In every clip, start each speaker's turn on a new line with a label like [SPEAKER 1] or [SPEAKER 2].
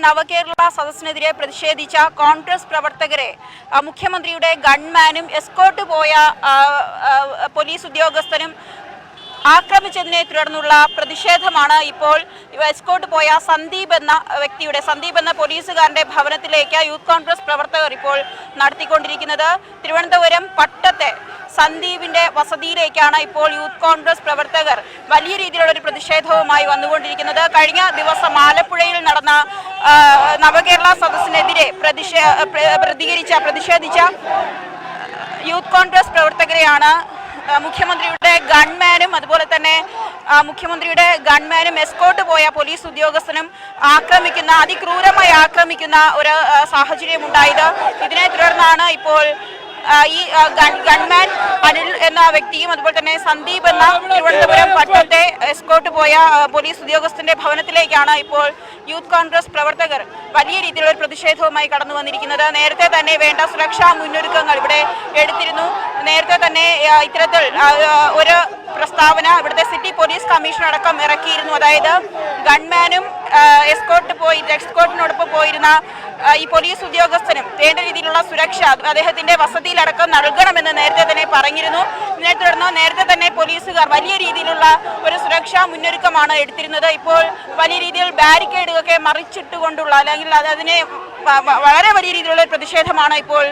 [SPEAKER 1] നവകേരള സദസ്സിനെതിരെ പ്രതിഷേധിച്ച കോൺഗ്രസ് പ്രവർത്തകരെ മുഖ്യമന്ത്രിയുടെ ഗൺമാനും എസ്കോട്ട് പോയ പോലീസ് ഉദ്യോഗസ്ഥനും ആക്രമിച്ചതിനെ തുടർന്നുള്ള പ്രതിഷേധമാണ് ഇപ്പോൾ എസ്കോട്ട് പോയ സന്ദീപ് എന്ന വ്യക്തിയുടെ സന്ദീപ് എന്ന പോലീസുകാരന്റെ ഭവനത്തിലേക്ക് യൂത്ത് കോൺഗ്രസ് പ്രവർത്തകർ ഇപ്പോൾ നടത്തിക്കൊണ്ടിരിക്കുന്നത്. തിരുവനന്തപുരം പട്ടത്തെ സന്ദീപിന്റെ വസതിയിലേക്കാണ് ഇപ്പോൾ യൂത്ത് കോൺഗ്രസ് പ്രവർത്തകർ വലിയ രീതിയിലുള്ള ഒരു പ്രതിഷേധവുമായി വന്നുകൊണ്ടിരിക്കുന്നത്. കഴിഞ്ഞ ദിവസം ആലപ്പുഴയിൽ നടന്ന നവകേരള സദസ്സിനെതിരെ പ്രതിഷേ പ്രതികരിച്ച പ്രതിഷേധിച്ച യൂത്ത് കോൺഗ്രസ് പ്രവർത്തകരെയാണ് മുഖ്യമന്ത്രിയുടെ ഗൺമാനും അതുപോലെ തന്നെ മുഖ്യമന്ത്രിയുടെ ഗൺമാനും എസ്കോട്ട് പോയ പോലീസ് ഉദ്യോഗസ്ഥനും ആക്രമിക്കുന്ന അതിക്രൂരമായി ആക്രമിക്കുന്ന ഒരു സാഹചര്യം ഉണ്ടായത്. ഇതിനെ തുടർന്നാണ് ഇപ്പോൾ ഈ ഗൺമാൻ അനിൽ എന്ന വ്യക്തിയും അതുപോലെ തന്നെ സന്ദീപ് എന്ന തിരുവനന്തപുരം പട്ടത്തെ എസ്കോട്ട് പോയ പോലീസ് ഉദ്യോഗസ്ഥന്റെ ഭവനത്തിലേക്കാണ് ഇപ്പോൾ യൂത്ത് കോൺഗ്രസ് പ്രവർത്തകർ വലിയ രീതിയിലുള്ള ഒരു പ്രതിഷേധവുമായി കടന്നു വന്നിരിക്കുന്നത്. നേരത്തെ തന്നെ വേണ്ട സുരക്ഷാ മുന്നൊരുക്കങ്ങൾ ഇവിടെ എടുത്തിരുന്നു. നേരത്തെ തന്നെ ഇത്തരത്തിൽ ഒരു പ്രസ്താവന ഇവിടുത്തെ സിറ്റി പോലീസ് കമ്മീഷൻ അടക്കം ഇറക്കിയിരുന്നു. അതായത് ഗൺമാനും എസ്കോട്ട് പോയി എസ്കോട്ടിനോടൊപ്പം പോയിരുന്ന ഈ പോലീസ് ഉദ്യോഗസ്ഥനും വേണ്ട രീതിയിലുള്ള സുരക്ഷ അദ്ദേഹത്തിന്റെ വസതിയിലടക്കം നൽകണമെന്ന് നേരത്തെ തന്നെ പറഞ്ഞിരുന്നു. ഇതിനെ തുടർന്ന് നേരത്തെ തന്നെ പോലീസുകാർ വലിയ രീതിയിലുള്ള ഒരു സുരക്ഷാ മുന്നൊരുക്കമാണ് എടുത്തിരുന്നത്. ഇപ്പോൾ വലിയ രീതിയിൽ ബാരിക്കേഡുകളൊക്കെ മറിച്ചിട്ടുകൊണ്ടുള്ള അല്ലെങ്കിൽ അത് അതിനെ വളരെ വലിയ രീതിയിലുള്ള പ്രതിഷേധമാണ് ഇപ്പോൾ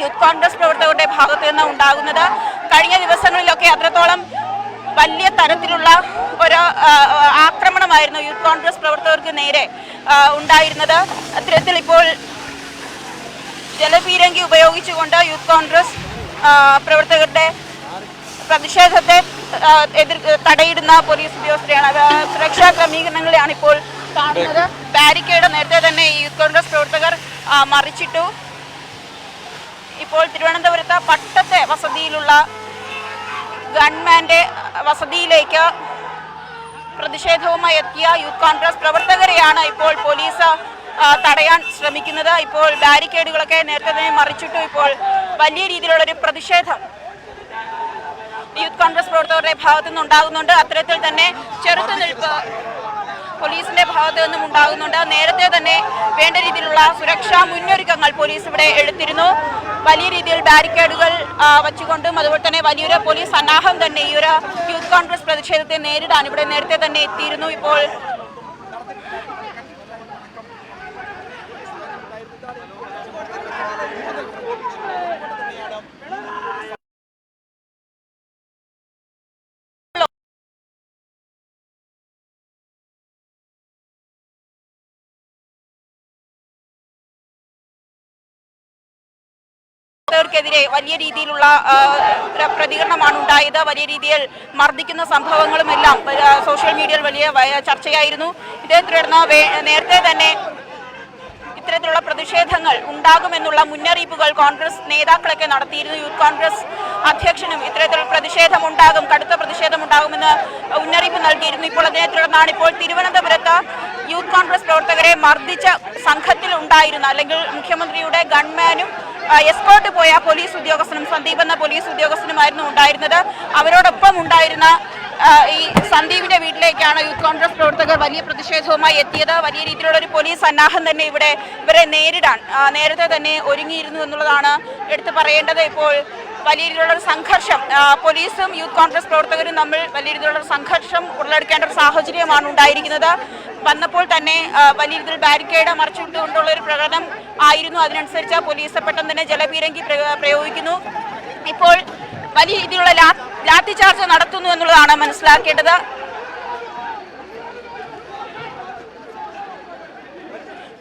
[SPEAKER 1] യൂത്ത് കോൺഗ്രസ് പ്രവർത്തകരുടെ ഭാഗത്തു നിന്ന് ഉണ്ടാകുന്നത്. കഴിഞ്ഞ ദിവസങ്ങളിലൊക്കെ അത്രത്തോളം വലിയ തരത്തിലുള്ള ഒരു ആക്രമണമായിരുന്നു യൂത്ത് കോൺഗ്രസ് പ്രവർത്തകർക്ക് നേരെ ഉണ്ടായിരുന്നത്. അത്തരത്തിൽ ഇപ്പോൾ ജലപീരങ്കി ഉപയോഗിച്ചുകൊണ്ട് യൂത്ത് കോൺഗ്രസ് പ്രവർത്തകരുടെ പ്രതിഷേധത്തെ എതിർ തടയിടുന്ന പോലീസ് ഉദ്യോഗസ്ഥരെയാണ്. സുരക്ഷാ ക്രമീകരണങ്ങളെയാണ് ഇപ്പോൾ കാണുന്നത്. ബാരിക്കേഡ് നേരത്തെ തന്നെ യൂത്ത് കോൺഗ്രസ് പ്രവർത്തകർ മറിച്ചിട്ടു. ഇപ്പോൾ തിരുവനന്തപുരത്ത് പട്ടത്തെ വസതിയിലുള്ള ഗവൺമെന്റ് വസതിയിലേക്ക് പ്രതിഷേധവുമായി എത്തിയ യൂത്ത് കോൺഗ്രസ് പ്രവർത്തകരെയാണ് ഇപ്പോൾ പോലീസ് തടയാൻ ശ്രമിക്കുന്നത്. ഇപ്പോൾ ബാരിക്കേഡുകളൊക്കെ നേരത്തെ തന്നെ മറിച്ചിട്ടു. ഇപ്പോൾ വലിയ രീതിയിലുള്ളൊരു പ്രതിഷേധം യൂത്ത് കോൺഗ്രസ് പ്രവർത്തകരുടെ ഭാഗത്തു നിന്ന് ഉണ്ടാകുന്നുണ്ട്. അത്തരത്തിൽ തന്നെ ചെറുത്തുനിൽപ്പ് പോലീസിന്റെ ഭാഗത്തു നിന്നും ഉണ്ടാകുന്നുണ്ട്. നേരത്തെ തന്നെ വേണ്ട രീതിയിലുള്ള സുരക്ഷാ മുന്നൊരുക്കങ്ങൾ പോലീസ് ഇവിടെ എടുത്തിരുന്നു. വലിയ രീതിയിൽ ബാരിക്കേഡുകൾ വച്ചുകൊണ്ടും അതുപോലെ തന്നെ വലിയൊരു പോലീസ് സന്നാഹം തന്നെ ഈ ഒരു യൂത്ത് കോൺഗ്രസ് പ്രതിഷേധത്തെ നേരിടാൻ ഇവിടെ നേരത്തെ തന്നെ എത്തിയിരുന്നു. ഇപ്പോൾ ർക്കെതിരെ വലിയ രീതിയിലുള്ള പ്രതികരണമാണ് ഉണ്ടായത്. വലിയ രീതിയിൽ മർദ്ദിക്കുന്ന സംഭവങ്ങളുമെല്ലാം സോഷ്യൽ മീഡിയയിൽ വലിയ ചർച്ചയായിരുന്നു. ഇതേ തുടർന്ന് നേരത്തെ തന്നെ ഇത്തരത്തിലുള്ള പ്രതിഷേധങ്ങൾ ഉണ്ടാകുമെന്നുള്ള മുന്നറിയിപ്പുകൾ കോൺഗ്രസ് നേതാക്കളൊക്കെ നടത്തിയിരുന്നു. യൂത്ത് കോൺഗ്രസ് അധ്യക്ഷനും ഇത്തരത്തിൽ പ്രതിഷേധം ഉണ്ടാകും കടുത്ത പ്രതിഷേധം ഉണ്ടാകുമെന്ന് മുന്നറിയിപ്പ് നൽകിയിരുന്നു. ഇപ്പോൾ അതിനെ തുടർന്നാണ് ഇപ്പോൾ തിരുവനന്തപുരത്ത് യൂത്ത് കോൺഗ്രസ് പ്രവർത്തകരെ മർദ്ദിച്ച സംഘത്തിൽ ഉണ്ടായിരുന്ന അല്ലെങ്കിൽ മുഖ്യമന്ത്രിയുടെ ഗൺമാനും എസ്കോട്ട് പോയ പോലീസ് ഉദ്യോഗസ്ഥനും സന്ദീപ് എന്ന പോലീസ് ഉദ്യോഗസ്ഥനുമായിരുന്നു ഉണ്ടായിരുന്നത്. അവരോടൊപ്പം ഉണ്ടായിരുന്ന ഈ സന്ദീപിന്റെ വീട്ടിലേക്കാണ് യൂത്ത് കോൺഗ്രസ് പ്രവർത്തകർ വലിയ പ്രതിഷേധവുമായി എത്തിയത്. വലിയ രീതിയിലുള്ള ഒരു പോലീസ് സന്നാഹം തന്നെ ഇവിടെ ഇവരെ നേരിടാൻ നേരത്തെ തന്നെ ഒരുങ്ങിയിരുന്നു എന്നുള്ളതാണ് എടുത്തു പറയേണ്ടത്. ഇപ്പോൾ വലിയ രീതിയിലുള്ള സംഘർഷം പോലീസും യൂത്ത് കോൺഗ്രസ് പ്രവർത്തകരും തമ്മിൽ വലിയ രീതിയിലുള്ള സംഘർഷം ഉടലെടുക്കേണ്ട ഒരു സാഹചര്യമാണ് ഉണ്ടായിരിക്കുന്നത്. വന്നപ്പോൾ തന്നെ വലിയ രീതിയിൽ ബാരിക്കേഡ് മറിച്ചിട്ടുകൊണ്ടുള്ള ഒരു പ്രകടനം ആയിരുന്നു. അതിനനുസരിച്ച് പോലീസ് പെട്ടെന്ന് തന്നെ ജലപീരങ്കി പ്രയോഗിക്കുന്നു. ഇപ്പോൾ വലിയ രീതിയിലുള്ള ലാത്തി ചാർജ് നടത്തുന്നു എന്നുള്ളതാണ് മനസ്സിലാക്കേണ്ടത്.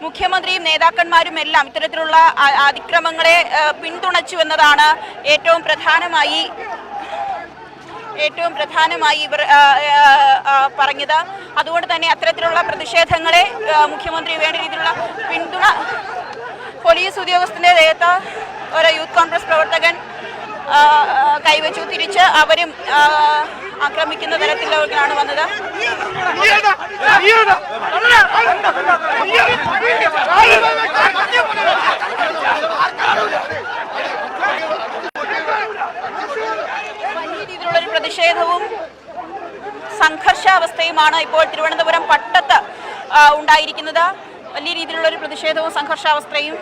[SPEAKER 1] മുഖ്യമന്ത്രിയും നേതാക്കന്മാരും എല്ലാം ഇത്തരത്തിലുള്ള അതിക്രമങ്ങളെ പിന്തുണച്ചു എന്നതാണ് ഏറ്റവും പ്രധാനമായി ഏറ്റവും പ്രധാനമായി ഇവർ പറഞ്ഞത്. അതുകൊണ്ട് തന്നെ അത്തരത്തിലുള്ള പ്രതിഷേധങ്ങളെ മുഖ്യമന്ത്രി വേണ്ട രീതിയിലുള്ള പിന്തുണ പോലീസ് ഉദ്യോഗസ്ഥന്റെ ദേഹത്ത് ഒരു യൂത്ത് കോൺഗ്രസ് പ്രവർത്തകൻ കൈവച്ചു. തിരിച്ച് അവരും ആക്രമിക്കുന്ന തരത്തിലാണ് വന്നത്. വലിയ രീതിയിലുള്ള ഒരു പ്രതിഷേധവും സംഘർഷാവസ്ഥയുമാണ് ഇപ്പോൾ തിരുവനന്തപുരം പട്ടത്ത് ഉണ്ടായിരിക്കുന്നത്. വലിയ രീതിയിലുള്ള ഒരു പ്രതിഷേധവും സംഘർഷാവസ്ഥയും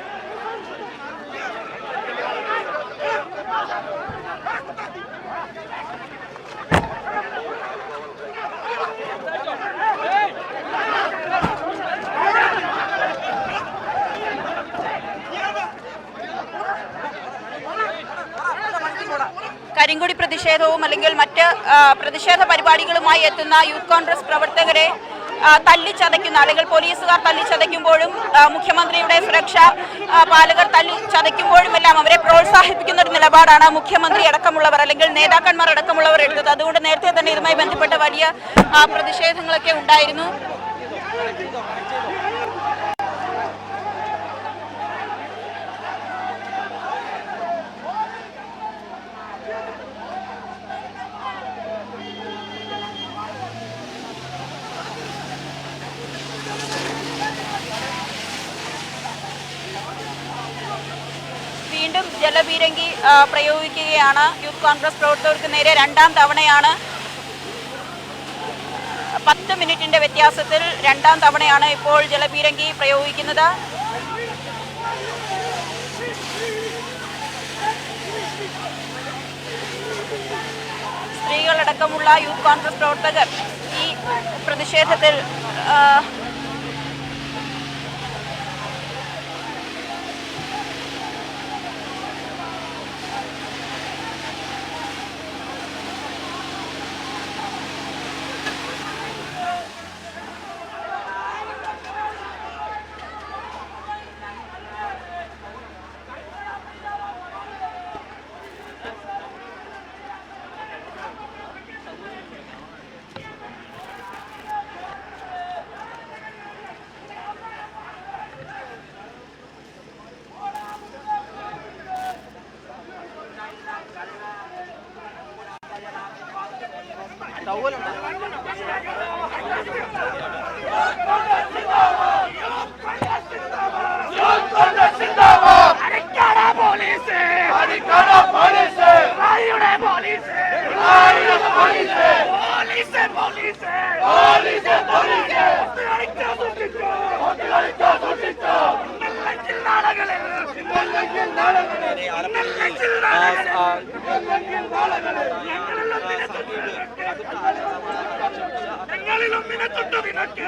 [SPEAKER 1] കരിങ്കൊടി പ്രതിഷേധവും അല്ലെങ്കിൽ മറ്റ് പ്രതിഷേധ പരിപാടികളുമായി എത്തുന്ന യൂത്ത് കോൺഗ്രസ് പ്രവർത്തകരെ തല്ലിച്ചതയ്ക്കുന്ന അല്ലെങ്കിൽ പോലീസുകാർ തല്ലിച്ചതയ്ക്കുമ്പോഴും മുഖ്യമന്ത്രിയുടെ സുരക്ഷ പാലകർ തല്ലിച്ചതയ്ക്കുമ്പോഴും എല്ലാം അവരെ പ്രോത്സാഹിപ്പിക്കുന്ന ഒരു നിലപാടാണ് മുഖ്യമന്ത്രി അടക്കമുള്ളവർ അല്ലെങ്കിൽ നേതാക്കന്മാർ അടക്കമുള്ളവർ എടുത്തത്. അതുകൊണ്ട് നേരത്തെ തന്നെ ഇതുമായി ബന്ധപ്പെട്ട വലിയ പ്രതിഷേധങ്ങളൊക്കെ ഉണ്ടായിരുന്നു വീണ്ടും ജലപീരങ്കി ആ, പ്രയോഗിക്കുകയാണ്. യൂത്ത് കോൺഗ്രസ് പ്രവർത്തകർക്ക് നേരെ രണ്ടാം തവണയാണ് പത്ത് മിനിറ്റിന്റെ വ്യത്യാസത്തിൽ രണ്ടാം തവണയാണ് ഇപ്പോൾ ജലപീരങ്കി പ്രയോഗിക്കുന്നത്. സ്ത്രീകളടക്കമുള്ള യൂത്ത് കോൺഗ്രസ് പ്രവർത്തകർ ഈ പ്രതിഷേധത്തിൽ
[SPEAKER 2] ഞങ്ങളിലും നിനക്കുണ്ടോ നിനക്ക്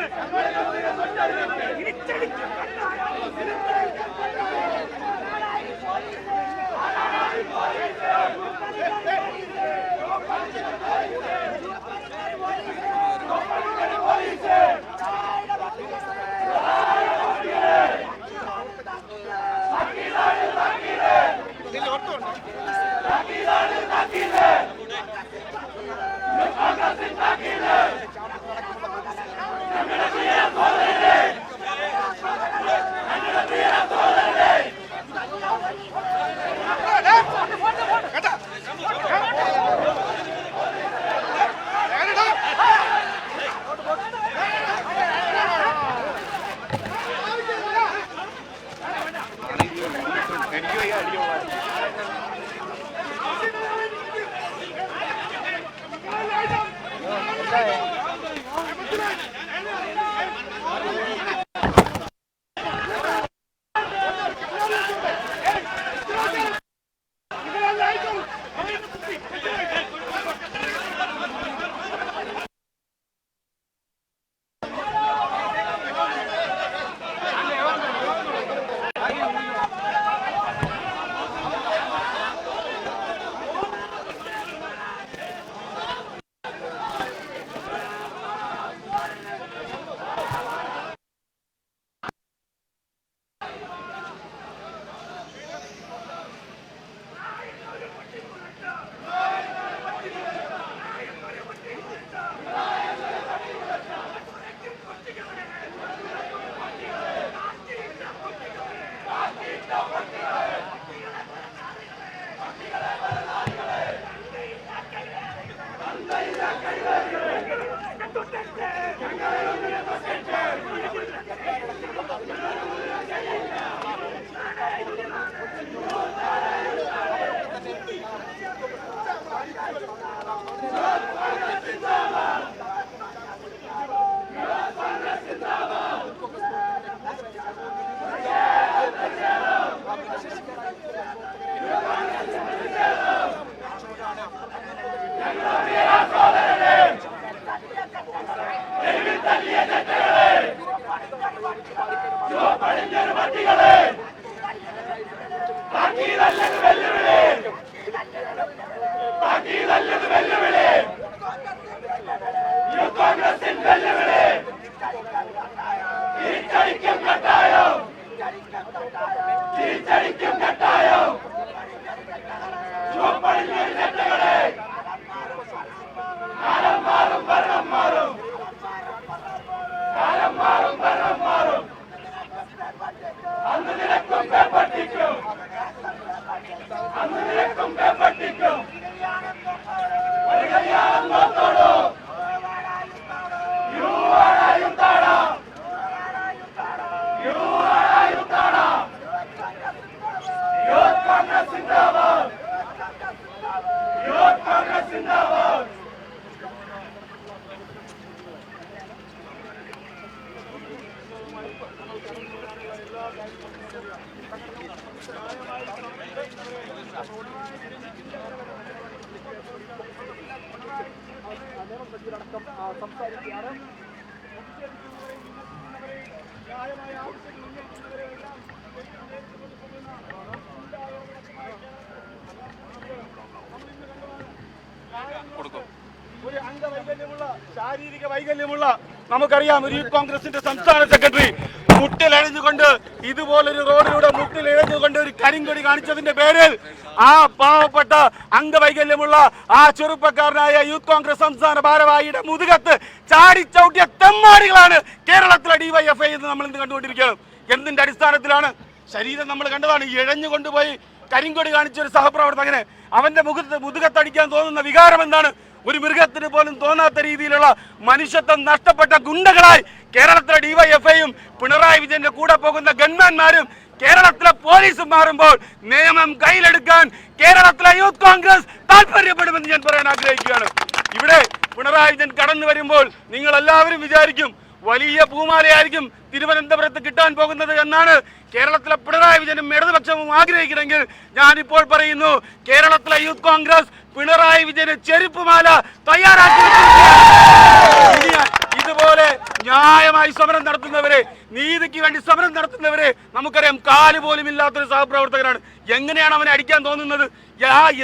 [SPEAKER 2] Yeah. നമുക്കറിയാം ഒരു കോൺഗ്രസിന്റെ സംസ്ഥാന സെക്രട്ടറി മുട്ടിലഴിഞ്ഞുകൊണ്ട് ഇതുപോലൊരു റോഡിലൂടെ മുട്ടിലിഴഞ്ഞുകൊണ്ട് ഒരു കരിങ്കൊടി കാണിച്ചതിന്റെ പേരിൽ ആ പാവപ്പെട്ട അംഗവൈകല്യമുള്ള ആ ചെറുപ്പക്കാരനായ യൂത്ത് കോൺഗ്രസ് സംസ്ഥാന ഭാരവാഹിയുടെ മുതുകത്ത് ചാടിച്ചവിട്ടിയ തെമ്മാടികളാണ് കേരളത്തിലെ ഡിവൈഎഫ്ഐ എന്ന് നമ്മൾ ഇന്ന് കണ്ടുകൊണ്ടിരിക്കുകയാണ്. എന്തിന്റെ അടിസ്ഥാനത്തിലാണ്? ശരീരം നമ്മൾ കണ്ടതാണ്. ഇഴഞ്ഞു കൊണ്ടുപോയി കരിങ്കൊടി കാണിച്ച ഒരു സഹപ്രവർത്തകന് അവന്റെ മുഖത്ത് മുതുകത്തടിക്കാൻ തോന്നുന്ന വികാരം എന്താണ്? ഒരു മൃഗത്തിന് പോലും തോന്നാത്ത രീതിയിലുള്ള മനുഷ്യത്വം നഷ്ടപ്പെട്ട ഗുണ്ടകളായി കേരളത്തിലെ ഡിവൈഎഫ്ഐയും പിണറായി വിജയന്റെ കൂടെ പോകുന്ന ഗൺമാന്മാരും കേരളത്തിലെ പോലീസും മാറുമ്പോൾ നിയമം കയ്യിലെടുക്കാൻ കേരളത്തിലെ യൂത്ത് കോൺഗ്രസ് താല്പര്യപ്പെടുമെന്ന് ഞാൻ പറയാൻ ആഗ്രഹിക്കുകയാണ്. ഇവിടെ പിണറായി വിജയൻ കടന്നു വരുമ്പോൾ നിങ്ങൾ എല്ലാവരും വിചാരിക്കും വലിയ പൂമാലയായിരിക്കും തിരുവനന്തപുരത്ത് കിട്ടാൻ പോകുന്നത് എന്നാണ് കേരളത്തിലെ പിണറായി വിജയനും ഇടതുപക്ഷവും ആഗ്രഹിക്കുന്നെങ്കിൽ ഞാനിപ്പോൾ പറയുന്നു കേരളത്തിലെ യൂത്ത് കോൺഗ്രസ് പിണറായി വിജയന് ചെരുപ്പുമാല തയ്യാറാക്കി ഇതുപോലെ ന്യായമായി സമരം നടത്തുന്നവരെ നീതിക്ക് വേണ്ടി സമരം നടത്തുന്നവരെ നമുക്കറിയാം കാൽ പോലും ഇല്ലാത്തൊരു സഹപ്രവർത്തകരാണ് എങ്ങനെയാണ് അവനെ അടിക്കാൻ തോന്നുന്നത്?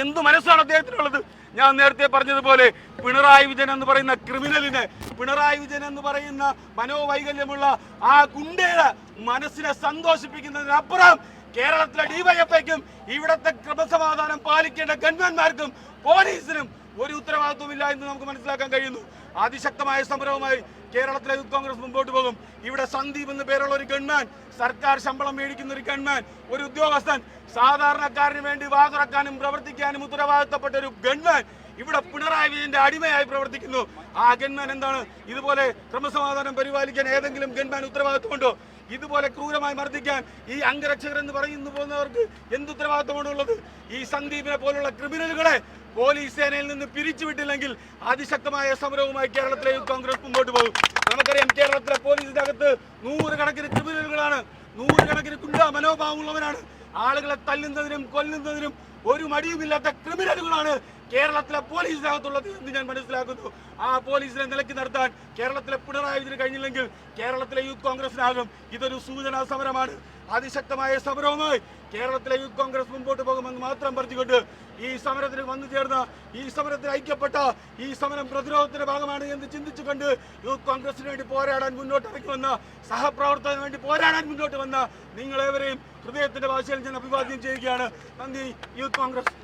[SPEAKER 2] എന്ത് മനസ്സാണ് അദ്ദേഹത്തിനുള്ളത്? ഞാൻ നേരത്തെ പറഞ്ഞതുപോലെ പിണറായി വിജയൻ എന്ന് പറയുന്ന ക്രിമിനലിന് പിണറായി വിജയൻ എന്ന് പറയുന്ന മനോവൈകല്യമുള്ള ആ ഗുണ്ടയുടെ മനസ്സിനെ സന്തോഷിപ്പിക്കുന്നതിനപ്പുറം കേരളത്തിലെ ഡിവൈഎഫ്ഐക്കും ഇവിടത്തെ ക്രമസമാധാനം പാലിക്കേണ്ട ഗൺമാന്മാർക്കും പോലീസിനും ഒരു ഉത്തരവാദിത്വമില്ല എന്ന് നമുക്ക് മനസ്സിലാക്കാൻ കഴിയുന്നു. അതിശക്തമായ സമരവുമായി കേരളത്തിലെ യൂത്ത് കോൺഗ്രസ് മുമ്പോട്ട് പോകും. ഇവിടെ സന്ദീപ് എന്ന പേരുള്ള ഒരു ഗൺമാൻ സർക്കാർ ശമ്പളം മേടിക്കുന്ന ഒരു ഗൺമാൻ ഒരു ഉദ്യോഗസ്ഥൻ സാധാരണക്കാരന് വേണ്ടി വാതുറക്കാനും പ്രവർത്തിക്കാനും ഉത്തരവാദിത്തപ്പെട്ട ഒരു ഗൺമാൻ ഇവിടെ പിണറായി വിജയന്റെ അടിമയായി പ്രവർത്തിക്കുന്നു. ആ ഗൺമാൻ എന്താണ്? ഇതുപോലെ ക്രമസമാധാനം പരിപാലിക്കാൻ ഏതെങ്കിലും ഗൺമാൻ ഉത്തരവാദിത്വമുണ്ടോ? ഇതുപോലെ ക്രൂരമായി മർദ്ദിക്കാൻ ഈ അംഗരക്ഷകർ എന്ന് പറയുന്നു പോകുന്നവർക്ക് എന്ത് ഉത്തരവാദിത്വമാണുള്ളത് ഈ സന്ദീപിനെ പോലുള്ള ക്രിമിനലുകളെ പോലീസ് സേനയിൽ നിന്ന് പിരിച്ചുവിട്ടില്ലെങ്കിൽ അതിശക്തമായ സമരവുമായി കേരളത്തിലെ യൂത്ത് കോൺഗ്രസ് മുമ്പോട്ട് പോകും. നമുക്കറിയാം കേരളത്തിലെ പോലീസിന്റെ അകത്ത് നൂറുകണക്കിന് ക്രിമിനലുകളാണ്. നൂറുകണക്കിന് കുണ്ട മനോഭാവമുള്ളവരാണ്. ആളുകളെ തല്ലുന്നതിനും കൊല്ലുന്നതിനും ഒരു മടിയുമില്ലാത്ത ക്രിമിനലുകളാണ് കേരളത്തിലെ പോലീസിനകത്തുള്ളത് എന്ന് ഞാൻ മനസ്സിലാക്കുന്നു. ആ പോലീസിനെ നിലയ്ക്ക് നിർത്താൻ കേരളത്തിലെ പിണറായി വിജയന് കഴിഞ്ഞില്ലെങ്കിൽ കേരളത്തിലെ യൂത്ത് കോൺഗ്രസിനാകും. ഇതൊരു സൂചനാ സമരമാണ്. അതിശക്തമായ സമരവുമായി കേരളത്തിലെ യൂത്ത് കോൺഗ്രസ് മുമ്പോട്ട് പോകുമെന്ന് മാത്രം പറഞ്ഞുകൊണ്ട് ഈ സമരത്തിന് വന്നു ചേർന്ന ഈ സമരത്തിൽ ഐക്യപ്പെട്ട ഈ സമരം പ്രതിരോധത്തിന്റെ ഭാഗമാണ് എന്ന് ചിന്തിച്ചുകൊണ്ട് യൂത്ത് കോൺഗ്രസിന് വേണ്ടി പോരാടാൻ മുന്നോട്ട് വന്ന സഹപ്രവർത്തകന് വേണ്ടി പോരാടാൻ മുന്നോട്ട് വന്ന നിങ്ങളേവരെയും ഹൃദയത്തിന്റെ ഭാഷയിൽ ഞാൻ അഭിവാദ്യം ചെയ്യുകയാണ്. നന്ദി യൂത്ത് കോൺഗ്രസ്.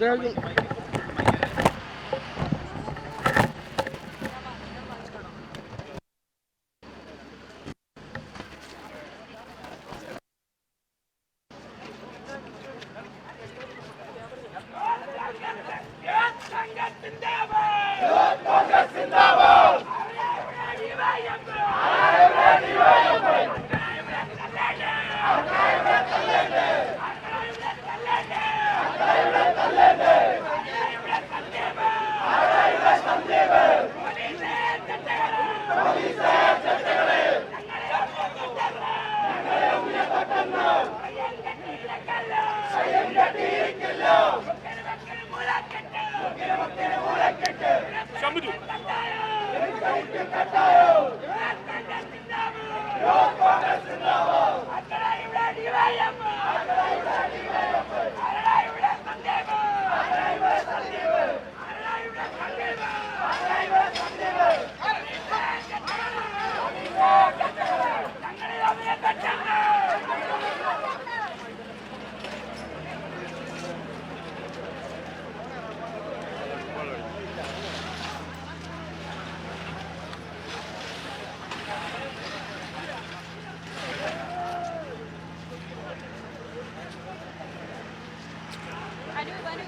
[SPEAKER 3] ഡിവൈഎഫ്ഐ ശംഭു
[SPEAKER 2] പറ്റൂ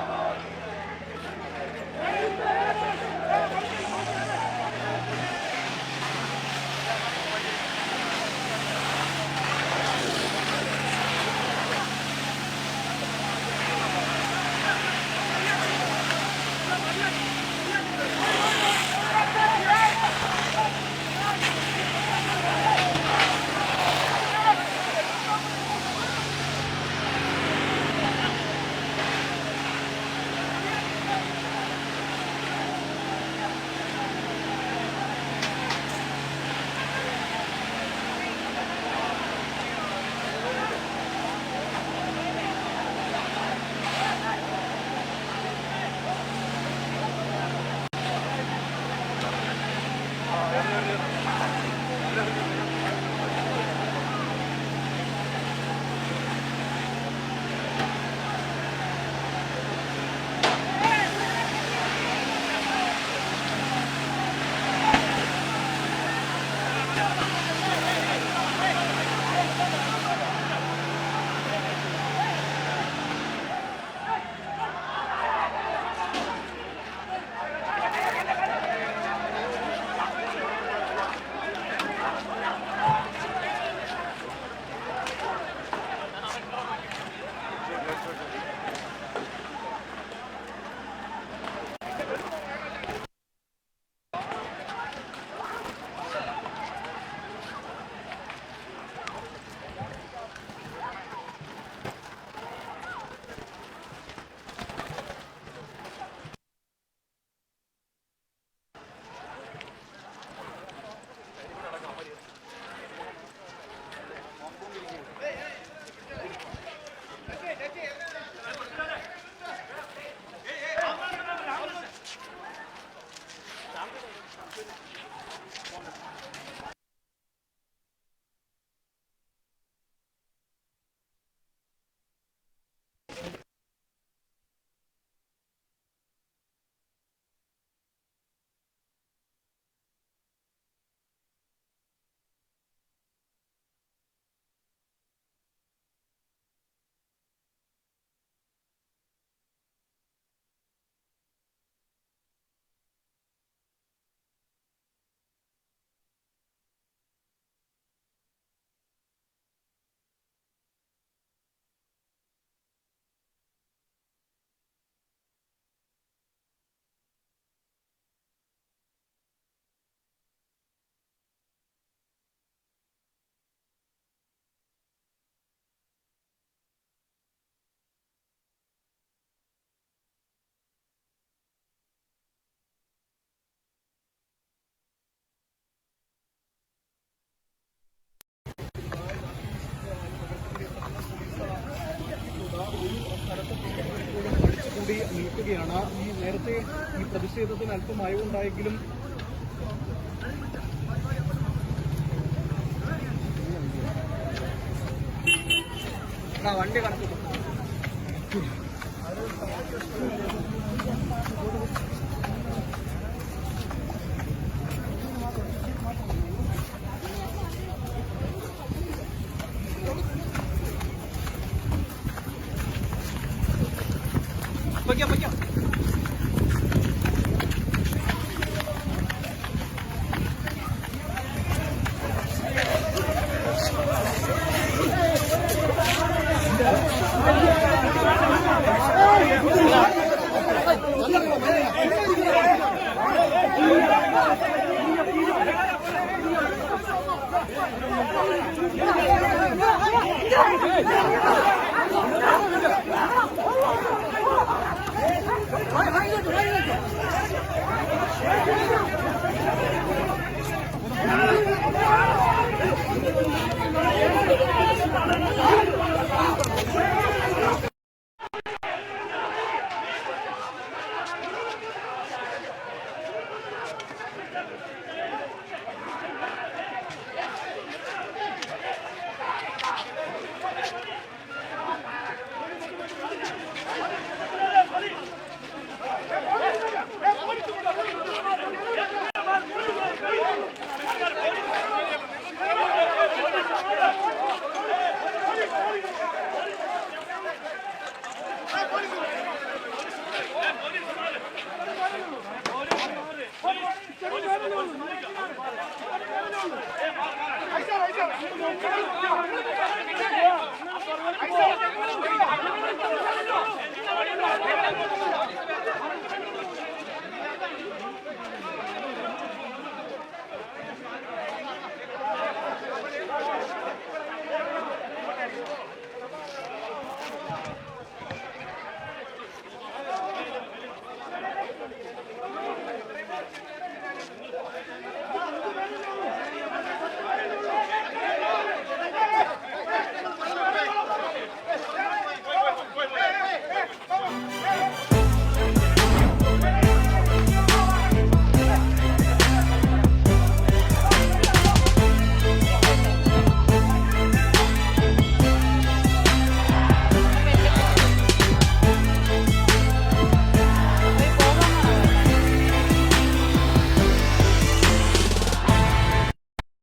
[SPEAKER 3] കൂടി പ്രതിഷേധത്തിന് അല്പം മയവുണ്ടായെങ്കിലും വണ്ടി കണക്ക്
[SPEAKER 2] Yeah.